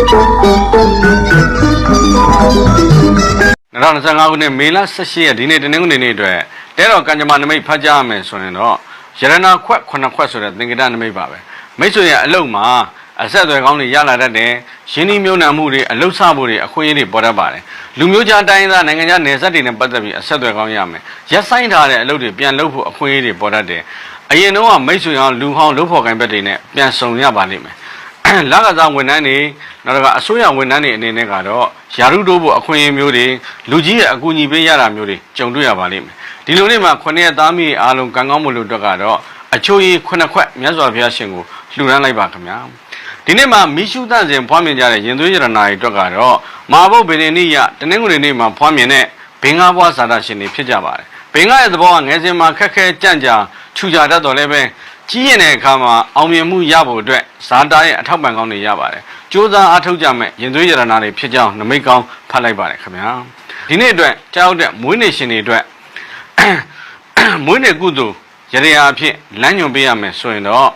2025ခုနှစ်မေလ18ရက်ဒီနေ့တနင်္ဂနွေနေ့အတွက်တဲတော်ကံကြမ္မာနမိတ်ဖတ်ကြားရမယ်ဆိုရင်တော့ရတနာခွက်ခုနှစ်ခွက်ဆိုတဲ့သင်္ကေတနမိတ်ပါပဲမိတ်ဆွေရဲ့အလုံးမှာအဆက်အသွယ်ကောင်းတွေရလာတတ်တယ်ရင်းနှီးမြှုပ်နှံမှုတွေအလုဆမှုတွေအခွင့်အရေးတွေပေါ်တတ်ပါတယ်လူမျိုးခြားတိုင်းရင်းသားနိုင်ငံခြားနယ်စပ်တွေနဲ့ပတ်သက်ပြီးအဆက်အသွယ်ကောင်းရမယ်ရက်ဆိုင်ထားတဲ့အလုပ်တွေပြန်လုပ်ဖို့အခွင့်အရေးတွေပေါ်တတ်တယ်အရင်တော့ကမိတ်ဆွေအောင်လူဟောင်းလုပ်ဖို့ကိုင်ဘက်တွေနဲ့ပြန်ဆုံရပါလိမ့်မယ် လကစားဝန်ထမ်းတွေနောက်တစ်ခါအစိုးရဝန်ထမ်းတွေအနေနဲ့ကတော့ယာရုတိုးဖို့အခွင့်အရေးမျိုးတွေလူကြီးရဲ့အကူအညီပေးရတာမျိုးတွေကြုံတွေ့ရပါလိမ့်မယ်ဒီလိုနေ့မှာခုနှစ်ရက်သားမိအားလုံးကံကောင်းမှုလို့အတွက်ကတော့အချိုးကြီးခုနှစ်ခွက်မြတ်စွာဘုရားရှင်ကိုလှူဒန်းလိုက်ပါခင်ဗျာဒီနေ့မှာမိရှုသန့်စဉ်ဖွားမြင်ကြတဲ့ရင်သွေးရတနာတွေအတွက်ကတော့မာဘုတ်ဗေဒနိယတနင်္ဂနွေနေ့မှာဖွားမြင်တဲ့ဘင်္ဂါဘွားဇာတာရှင်တွေဖြစ်ကြပါတယ်ဘင်္ဂါရဲ့သဘောကငယ်စဉ်မှာခက်ခဲကြံ့ကြာခြူကြတတ်တော်လည်းပဲ ကြီးရင်တဲ့အခါမှာအောင်မြင်မှုရဖို့အတွက်ဇာတာရဲ့အထောက်ပံ့ကောင်းတွေရပါတယ်။ကြိုးစားအားထုတ်ကြမဲ့ရင်သွေးရတနာတွေဖြစ်ကြောင်းနမိတ်ကောင်းဖတ်လိုက်ပါတယ်ခင်ဗျာ။ဒီနေ့အတွက်ကြောက်တဲ့မွေးနေ့ရှင်တွေအတွက်မွေးနေ့ကုသိုလ်ရရအဖြစ်လမ်းညွှန်ပေးရမယ်ဆိုရင်တော့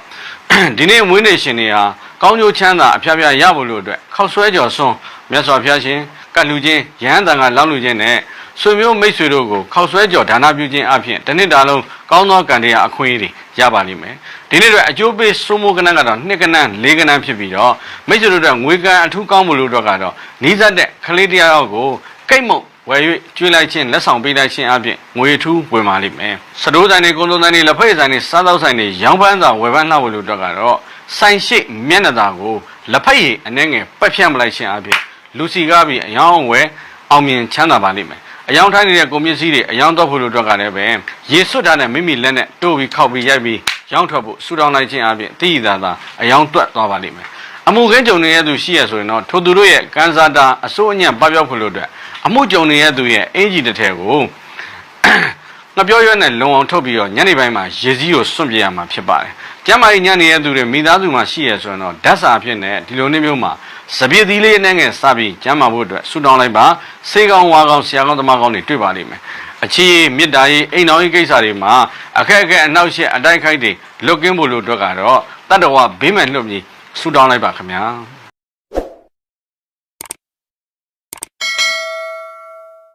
ဒီနေ့မွေးနေ့ရှင်တွေဟာကောင်းကျိုးချမ်းသာအဖျားဖျားရဖို့လို့အတွက်ခောက်ဆွဲကြော်စွန်းမြတ်စွာဘုရားရှင် ကတ်လူချင်းရဟန်းတန်ကလောက်လူချင်းနဲ့ဆွေမျိုးမိတ်ဆွေတို့ကိုခောက်ဆွဲကြော်ဒါနပြုခြင်းအပြင်တစ်နှစ်တာလုံးကောင်းသောကံတရားအခွင့်အရေးတွေရပါလိမ့်မယ်ဒီနေ့တော့အကျိုးပေးစိုးမိုးကနန်းကတော့နှစ်ကနန်းလေးကနန်းဖြစ်ပြီးတော့မိတ်ဆွေတို့အတွက်ငွေကံအထူးကောင်းမှုလို့တော့ကတော့နီးစပ်တဲ့ကလေးတရားယောက်ကိုကိတ်မုံဝယ်၍ကျွေးလိုက်ခြင်းလက်ဆောင်ပေးလိုက်ခြင်းအပြင်ငွေထူးဝင်ပါလိမ့်မယ်စတိုးဆိုင်တွေကုန်စုံဆိုင်တွေလက်ဖက်ရည်ဆိုင်တွေစားသောက်ဆိုင်တွေရောင်းပန်းစာဝယ်ပန်းနှောက်ဝယ်လို့တော့ကတော့ဆိုင်ရှိမျက်နှာသာကိုလက်ဖက်ရည်အနှဲငယ်ပတ်ဖြတ်မလိုက်ခြင်းအပြင် လူစီကားပြီးအယောင်းဝယ်အောင်မြင်ချမ်းသာပါလိမ့်မယ်အယောင်ထိုင်းနေတဲ့ကုန်ပစ္စည်းတွေအယောင်တော့ဖို့လို့တော့ကလည်းပဲရေစွတ်တာနဲ့မိမိလက်နဲ့တိုးပြီးခောက်ပြီးရိုက်ပြီးရောင်းထွက်ဖို့ဆူတောင်းလိုက်ခြင်းအပြင်တိရသာသာအယောင်တွက်သွားပါလိမ့်မယ်အမှုခင်းကြုံနေတဲ့သူရှိရဆိုရင်တော့ထိုသူတို့ရဲ့ကန်စာတာအစိုးအညံ့ပပျောက်ဖို့လို့အတွက်အမှုကြုံနေတဲ့သူရဲ့အင်ဂျီတစ်ထည်ကိုငါပြောရွက်နဲ့လုံအောင်ထုတ်ပြီးတော့ညနေပိုင်းမှာရေစည်းကိုစွန့်ပြရမှာဖြစ်ပါတယ်။ကျမ်းမာရေးညနေရဲ့သူတွေမိသားစုမှာရှိရဆိုရင်တော့ဓာတ်စာအဖြစ်နဲ့ဒီလိုနေ့မျိုးမှာ စပြည့်သီးလေးနဲ့ငယ်စပြီးကျမ်းမာဖို့အတွက်ဆုတောင်းလိုက်ပါစေကောင်းဝါကောင်းဆရာကောင်းသမားကောင်းတွေတွေ့ပါလိမ့်မယ်။အချီးမေတ္တာရေးအိမ်တော်ရေးကိစ္စတွေမှာအခက်အခဲအနောက်ရှက်အတိုက်ခိုက်တွေလွတ်ကင်းဖို့လို့အတွက်ကတော့တတ္တဝဘေးမဲ့လွတ်ပြီးဆုတောင်းလိုက်ပါခင်ဗျာ။